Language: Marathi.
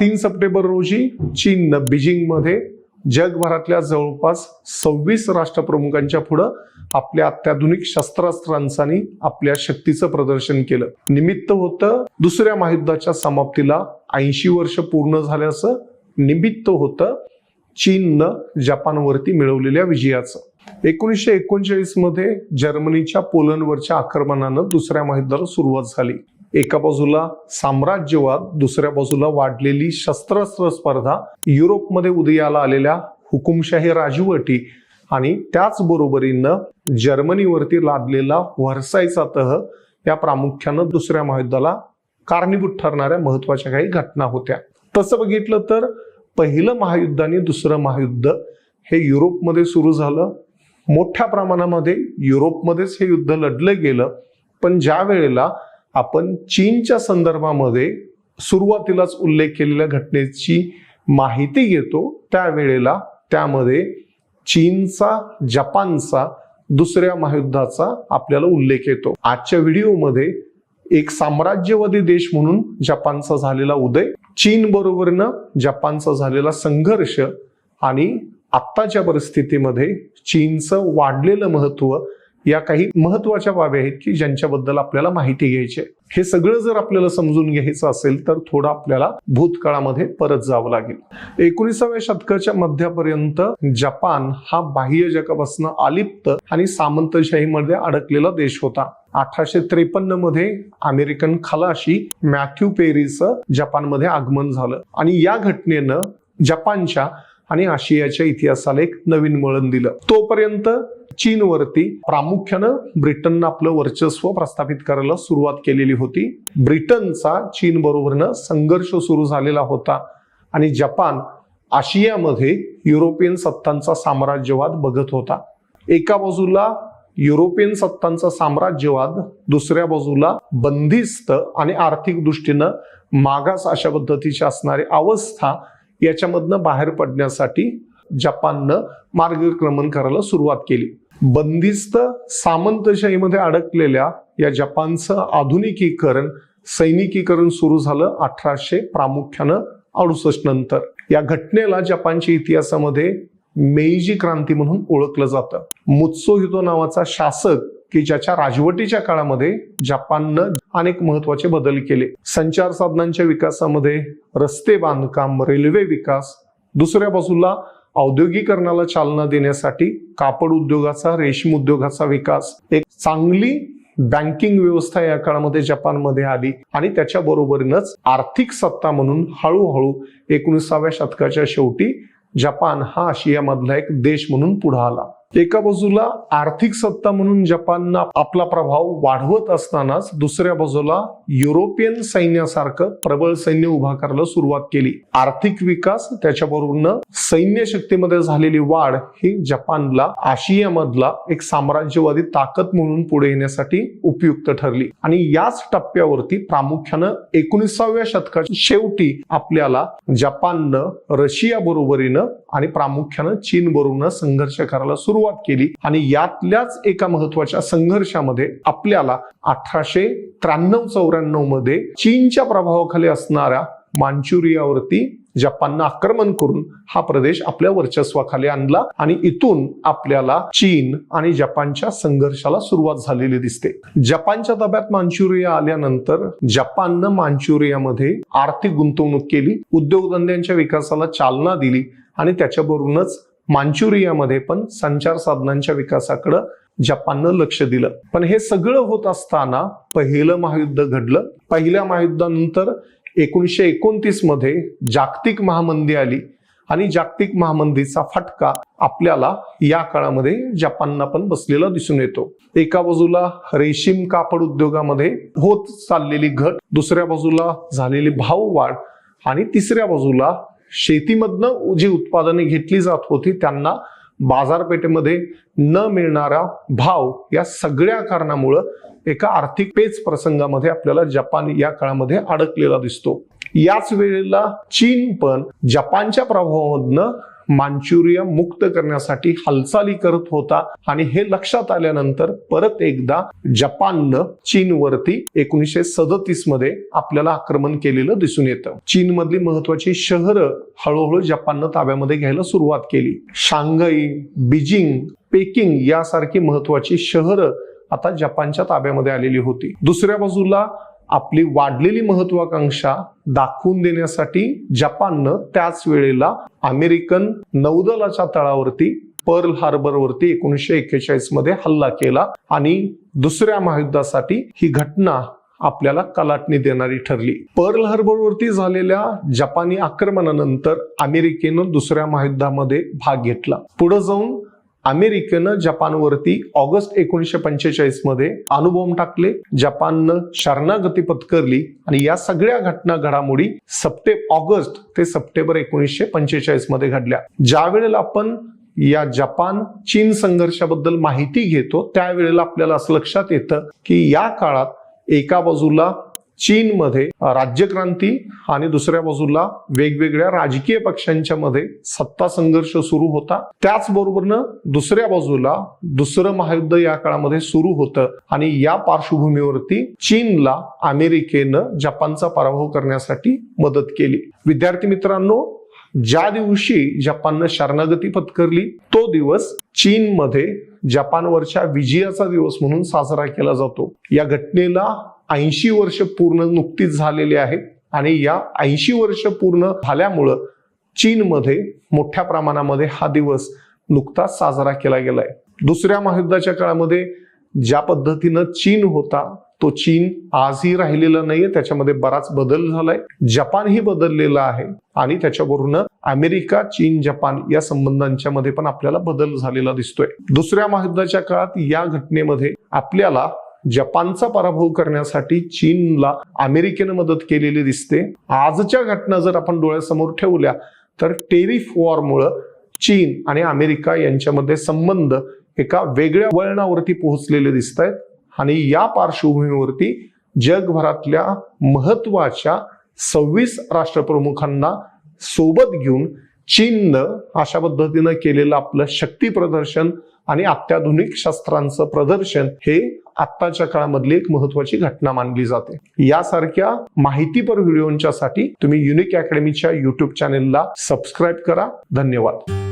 तीन सप्टेंबर रोजी चीननं बीजिंगमध्ये जगभरातल्या जवळपास सव्वीस राष्ट्रप्रमुखांच्या पुढं आपल्या अत्याधुनिक शस्त्रास्त्रांचानी आपल्या शक्तीचं प्रदर्शन केलं. निमित्त होतं दुसऱ्या महायुद्धाच्या समाप्तीला ऐंशी वर्ष पूर्ण झाल्याचं निमित्त होतं चीननं जपानवरती मिळवलेल्या विजयाचं. एकोणीसशे एकोणचाळीसमध्ये जर्मनीच्या पोलंडवरच्या आक्रमणानं दुसऱ्या महायुद्धाला सुरुवात झाली. एका बाजूला साम्राज्यवाद दुसऱ्या बाजूला वाढलेली शस्त्रास्त्र स्पर्धा युरोपमध्ये उदयाला आलेल्या हुकुमशाही राजवटी आणि त्याचबरोबरीनं जर्मनीवरती लादलेला व्हर्सायचा तह या प्रामुख्यानं दुसऱ्या महायुद्धाला कारणीभूत ठरणाऱ्या महत्त्वाच्या काही घटना होत्या. तसं बघितलं तर पहिलं महायुद्ध आणि दुसरं महायुद्ध हे युरोपमध्ये सुरू झालं. मोठ्या प्रमाणामध्ये युरोपमध्येच हे युद्ध लढलं गेलं. पण ज्या वेळेला आपण चीनच्या संदर्भामध्ये सुरुवातीलाच उल्लेख केलेल्या घटनेची माहिती घेतो. त्यावेळेला त्यामध्ये चीनचा जपानचा दुसऱ्या महायुद्धाचा आपल्याला उल्लेख येतो. आजच्या व्हिडिओमध्ये एक साम्राज्यवादी देश म्हणून जपानचा झालेला उदय चीन बरोबरनं जपानचा झालेला संघर्ष आणि आत्ताच्या परिस्थितीमध्ये चीनचं वाढलेलं महत्त्व या काही महत्त्वाच्या बाबी आहेत की ज्यांच्याबद्दल आपल्याला माहिती घ्यायची हे सगळं जर आपल्याला समजून घ्यायचं असेल तर थोडं आपल्याला भूतकाळामध्ये परत जावं लागेल. एकोणीसाव्या शतकाच्या मध्यापर्यंत जपान हा बाह्य जगापासून अलिप्त आणि सामंतशाहीमध्ये अडकलेला देश होता. अठराशे त्रेपन्नमध्ये अमेरिकन खलाशी मॅथ्यू पेरीचं जपानमध्ये आगमन झालं. आणि या घटनेनं जपानच्या आणि आशियाच्या इतिहासाला एक नवीन वळण दिलं. तोपर्यंत चीनवरती प्रामुख्यानं ब्रिटननं आपलं वर्चस्व प्रस्थापित करायला सुरुवात केलेली होती. ब्रिटनचा चीन बरोबरनं संघर्ष सुरू झालेला होता. आणि जपान आशियामध्ये युरोपियन सत्तांचा साम्राज्यवाद बघत होता. एका बाजूला युरोपियन सत्तांचा साम्राज्यवाद दुसऱ्या बाजूला बंदिस्त आणि आर्थिक दृष्टीनं मागास अशा पद्धतीची असणारी अवस्था याच्यामधनं बाहेर पडण्यासाठी जपाननं मार्गक्रमण करायला सुरुवात केली. बंदिस्त सामंतशाहीमध्ये अडकलेल्या या जपानचं आधुनिकीकरण सैनिकीकरण सुरू झालं अठराशे प्रामुख्यानं अडुसष्ट नंतर. या घटनेला जपानच्या इतिहासामध्ये मेईजी क्रांती म्हणून ओळखलं जातं. मुत्सोहितो नावाचा शासक की ज्याच्या राजवटीच्या काळामध्ये जपाननं अनेक महत्त्वाचे बदल केले. संचार साधनांच्या विकासामध्ये रस्ते बांधकाम रेल्वे विकास दुसऱ्या बाजूला औद्योगिकरणाला चालना देण्यासाठी कापड उद्योगाचा रेशीम उद्योगाचा विकास एक चांगली बँकिंग व्यवस्था या काळामध्ये जपानमध्ये आली आणि त्याच्या बरोबरीनच आर्थिक सत्ता म्हणून हळूहळू एकोणीसाव्या शतकाच्या शेवटी जपान हा आशियामधला एक देश म्हणून पुढे आला. एका बाजूला आर्थिक सत्ता म्हणून जपाननं आपला प्रभाव वाढवत असतानाच दुसऱ्या बाजूला युरोपियन सैन्यासारखं प्रबळ सैन्य उभा करायला सुरुवात केली. आर्थिक विकास त्याच्याबरोबरनं सैन्य शक्तीमध्ये झालेली वाढ ही जपानला आशियामधला एक साम्राज्यवादी ताकद म्हणून पुढे येण्यासाठी उपयुक्त ठरली. आणि याच टप्प्यावरती प्रामुख्यानं एकोणीसाव्या शतकाच्या शेवटी आपल्याला जपाननं रशिया बरोबरीनं आणि प्रामुख्यानं चीन बरोबर संघर्ष करायला सुरुवात केली आणि यातल्याच एका महत्त्वाच्या संघर्षामध्ये आपल्याला अठराशे त्र्याण्णव चौऱ्याण्णवमध्ये चीनच्या प्रभावाखाली असणाऱ्या मांचुरियावरती जपाननं आक्रमण करून हा प्रदेश आपल्या वर्चस्वाखाली आणला आणि इथून आपल्याला चीन आणि जपानच्या संघर्षाला सुरुवात झालेली दिसते. जपानच्या ताब्यात मांचुरिया आल्यानंतर जपाननं मांचुरियामध्ये आर्थिक गुंतवणूक केली उद्योगधंद्यांच्या विकासाला चालना दिली आणि त्याच्याबरोबरच मांचुरियामध्ये पण संचार साधनांच्या विकासाकडं जपाननं लक्ष दिलं. पण हे सगळं होत असताना पहिलं महायुद्ध घडलं. पहिल्या महायुद्धानंतर एकोणीसशे एकोणतीसमध्ये जागतिक महामंदी आली आणि जागतिक महामंदीचा फटका आपल्याला या काळामध्ये जपानला पण बसलेला दिसून येतो. एका बाजूला रेशीम कापड उद्योगामध्ये होत चाललेली घट दुसऱ्या बाजूला झालेली भाव वाढ आणि तिसऱ्या बाजूला शेतीमधनं जी उत्पादने घेतली जात होती त्यांना बाजारपेठेमध्ये न मिळणारा भाव या सगळ्या कारणामुळं एका आर्थिक पेच प्रसंगामध्ये आपल्याला जपान या काळामध्ये अडकलेला दिसतो. याच वेळेला चीन पण जपानच्या प्रभावामधनं मांचुरिया मुक्त करण्यासाठी हालचाली करत होता. आणि हे लक्षात आल्यानंतर परत एकदा जपाननं चीनवरती एकोणीसशे सदतीसमध्ये आपल्याला आक्रमण केलेलं दिसून येतं. चीनमधली महत्वाची शहरं हळूहळू जपाननं ताब्यामध्ये घ्यायला सुरुवात केली. शांघाई बीजिंग पेकिंग यासारखी महत्वाची शहरं आता जपानच्या ताब्यामध्ये आलेली होती. दुसऱ्या बाजूला आपली वाढलेली महत्वाकांक्षा दाखवून देण्यासाठी जपाननं त्याच वेळेला अमेरिकन नौदलाच्या तळावरती पर्ल हार्बरवरती एकोणीसशे एक्केचाळीसमध्ये हल्ला केला आणि दुसऱ्या महायुद्धासाठी ही घटना आपल्याला कलाटणी देणारी ठरली. पर्ल हार्बरवरती झालेल्या जपानी आक्रमणानंतर अमेरिकेनं दुसऱ्या महायुद्धामध्ये भाग घेतला. पुढे जाऊन अमेरिकेनं जपानवरती ऑगस्ट एकोणीसशे पंचेचाळीसमध्ये अणुबॉम्ब टाकले. जपाननं शरणागती पत्करली आणि या सगळ्या घटना घडामोडी सप्टे ऑगस्ट ते सप्टेंबर एकोणीसशे पंचेचाळीसमध्ये घडल्या. ज्या वेळेला आपण या जपान चीन संघर्षाबद्दल माहिती घेतो त्यावेळेला आपल्याला असं लक्षात येतं की या काळात एका बाजूला चीनमध्ये राज्यक्रांती आणि दुसऱ्या बाजूला वेगवेगळ्या राजकीय पक्षांच्या मध्ये सत्ता संघर्ष सुरू होता. त्याचबरोबरनं दुसऱ्या बाजूला दुसरं महायुद्ध या काळामध्ये सुरू होतं आणि या पार्श्वभूमीवरती चीनला अमेरिकेनं जपानचा पराभव करण्यासाठी मदत केली. विद्यार्थी मित्रांनो ज्या दिवशी जपाननं शरणागती पत्करली तो दिवस चीनमध्ये जपानवरच्या विजयाचा दिवस म्हणून साजरा केला जातो. या घटनेला ऐंशी वर्ष पूर्ण नुकतीच झालेली आहे आणि या ऐंशी वर्ष पूर्ण झाल्यामुळं चीनमध्ये मोठ्या प्रमाणामध्ये हा दिवस नुकताच साजरा केला गेलाय. दुसऱ्या महायुद्धाच्या काळामध्ये ज्या पद्धतीनं चीन होता तो चीन आजही राहिलेला नाहीये. त्याच्यामध्ये बराच बदल झालाय. जपानही बदललेला आहे. आणि त्याच्यावरून अमेरिका चीन जपान या संबंधांच्या मध्ये पण आपल्याला बदल झालेला दिसतोय. दुसऱ्या महायुद्धाच्या काळात या घटनेमध्ये आपल्याला जपानचा पराभव करण्यासाठी चीनला अमेरिकेनं मदत केलेली दिसते. आजच्या घटना जर आपण डोळ्यासमोर ठेवल्या तर टेरिफ वॉरमुळं चीन आणि अमेरिका यांच्यामध्ये संबंध एका वेगळ्या वळणावरती पोहोचलेले दिसत आहेत आणि या पार्श्वभूमीवरती जगभरातल्या महत्त्वाच्या सव्वीस राष्ट्रप्रमुखांना सोबत घेऊन चीननं अशा पद्धतीनं केलेलं आपलं शक्ती प्रदर्शन आणि अत्याधुनिक शस्त्रांचं प्रदर्शन हे आत्ताच्या काळामधली एक महत्वाची घटना मानली जाते. यासारख्या माहितीपर व्हिडिओंच्या साठी तुम्ही युनिक अकॅडमीच्या युट्यूब चॅनेलला सबस्क्राईब करा. धन्यवाद.